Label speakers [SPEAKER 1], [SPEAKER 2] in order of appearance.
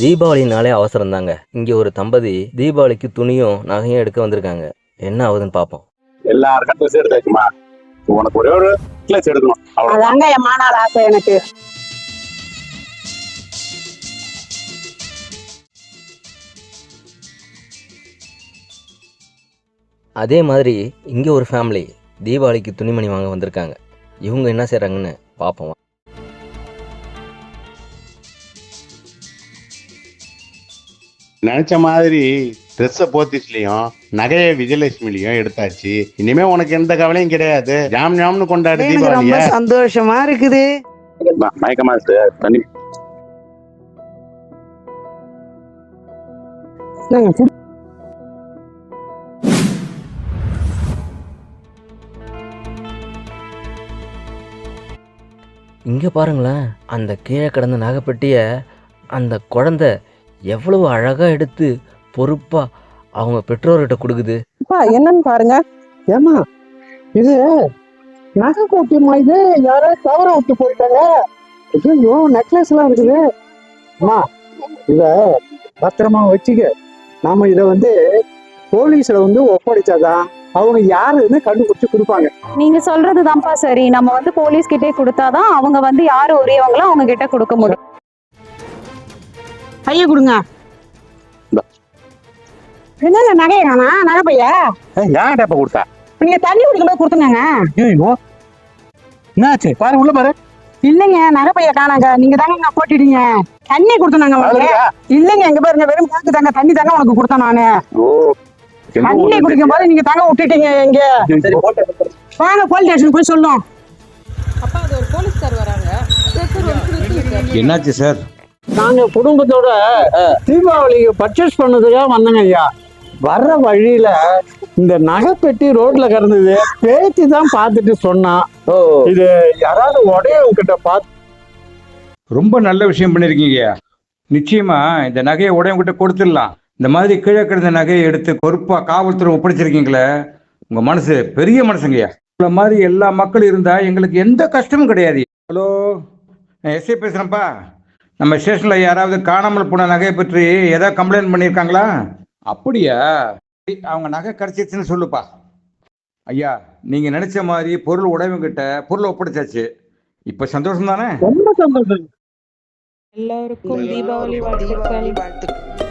[SPEAKER 1] தீபாவளினாலே அவசரம் தாங்க இங்கே ஒரு தம்பதி தீபாவளிக்கு துணியும் நகையும் எடுக்க வந்திருக்காங்க. என்ன ஆகுதுன்னு பார்ப்போம்
[SPEAKER 2] எல்லாருக்கும் ட்ரெஸ் எடுத்தாச்சுமா உனக்கு ஒரே ஒரு கிளாஸ் எடுக்கணும். அவ்வளவு
[SPEAKER 3] அதாங்க என் மாநாள் ஆசை எனக்கு.
[SPEAKER 1] அதே மாதிரி இங்கே ஒரு ஃபேமிலி தீபாவளிக்கு துணிமணி வாங்க வந்திருக்காங்க. இவங்க என்ன செய்கிறாங்கன்னு பார்ப்போம்
[SPEAKER 2] நினைச்ச மாதிரி ட்ரெஸ்ஸை போத்திஸ்லயும் நகைய விஜயலட்சுமிலையும் எடுத்தாச்சு. இனிமே உனக்கு எந்த கவலையும் கிடையாது. ஜாம் ஜாம்னு கொண்டாடு
[SPEAKER 4] ரொம்ப
[SPEAKER 2] தீபாவளிய.
[SPEAKER 4] சந்தோஷமா இருக்குது.
[SPEAKER 2] மயக்கமா இருக்கு. தண்ணி.
[SPEAKER 1] இங்கே பாருங்களேன் அந்த கீழே கிடந்த நகைப்பெட்டியை அந்த குழந்தை எவ்வளவு அழகாக எடுத்து பொறுப்பாக அவங்க பெற்றோர்கிட்ட கொடுக்குது?
[SPEAKER 4] என்னன்னு பாருங்க. ஏமா இது நகை கோட்டியம்மா இது யாரோ தவற விட்டு போயிட்டாங்க. ஐயோ நெக்லஸ் எல்லாம் இருக்குது. அம்மா இத பத்திரமா வச்சுக்க. நாம இத வந்து போலீஸ்ல வந்து ஒப்படைச்சாதான் அவங்க யாருன்னு கண்டுபிடிச்சு கொடுப்பாங்க.
[SPEAKER 5] நீங்க சொல்றதுதான்ப்பா சரி. நம்ம வந்து போலீஸ் கிட்டே கொடுத்தாதான் அவங்க வந்து யாரு உரியவங்களோ அவங்க கிட்ட கொடுக்க முடியும்.
[SPEAKER 4] கைய கொடுங்க.
[SPEAKER 3] என்னங்க நகையை காணா நகை பைய
[SPEAKER 2] ஏன் டேப்ப கொடுத்தா?
[SPEAKER 3] நீங்க தண்ணி குடிக்கும்போது கொடுத்துனாங்க
[SPEAKER 4] ஐயோ என்னாச்சு? பாரு உள்ள பாரு.
[SPEAKER 3] இல்லைங்க நகை பைய காணாங்க. நீங்க தாங்க போட்டுட்டீங்க. தண்ணி கொடுத்துனாங்க உங்களுக்கு இல்லைங்க எங்க பாருங்க வெறும் காக்கு தாங்க தண்ணி தாங்க உனக்கு கொடுத்தேன் நானு. தண்ணி குடிக்கும் போது நீங்க தாங்க விட்டுட்டீங்க எங்க வாங்க போலீஸ் ஸ்டேஷன் போய் சொல்லும்.
[SPEAKER 6] அப்பா அது ஒரு போலீஸ்கார் வராங்க.
[SPEAKER 7] என்னாச்சு சார்?
[SPEAKER 4] நாங்க குடும்பத்தோட தீபாவளிக்கு பர்ச்சேஸ் பண்ணதுக்காக வந்தோங்க ஐயா. வர்ற வழியில இந்த நகை பெட்டி ரோட்ல கிடந்தது பேத்தி தான் பார்த்துட்டு சொன்னான் இது யாராவது உடையவங்கிட்ட பார்த்து
[SPEAKER 7] ரொம்ப நல்ல விஷயம் பண்ணிருக்கீங்க நிச்சயமா இந்த நகையை உடையவங்கிட்ட கொடுத்துடலாம். இந்த மாதிரி கீழே கிடந்த நகையை எடுத்து பொறுப்பா காவல்துறை ஒப்படைச்சிருக்கீங்களே உங்க மனசு பெரிய மனசுங்கய்யா உங்களை மாதிரி எல்லா மக்களும் இருந்தா எங்களுக்கு எந்த கஷ்டமும் கிடையாது ஹலோ நான் எஸ்ஐ பேசுறேன்ப்பா. நம்ம ஸ்டேஷன்ல யாராவது காணாமல் போன நகையை பற்றி ஏதாவது கம்ப்ளைண்ட் பண்ணியிருக்காங்களா? அப்படியா? அவங்க நகை கிடைச்சிருச்சுன்னு சொல்லுப்பா. ஐயா நீங்க நினைச்ச மாதிரி பொருள் உடையவங்கிட்ட பொருள் ஒப்படைச்சாச்சு. இப்ப சந்தோஷம் தானே
[SPEAKER 4] ரொம்ப சந்தோஷம்.
[SPEAKER 6] எல்லாருக்கும் தீபாவளி வாழ்த்துக்கள்.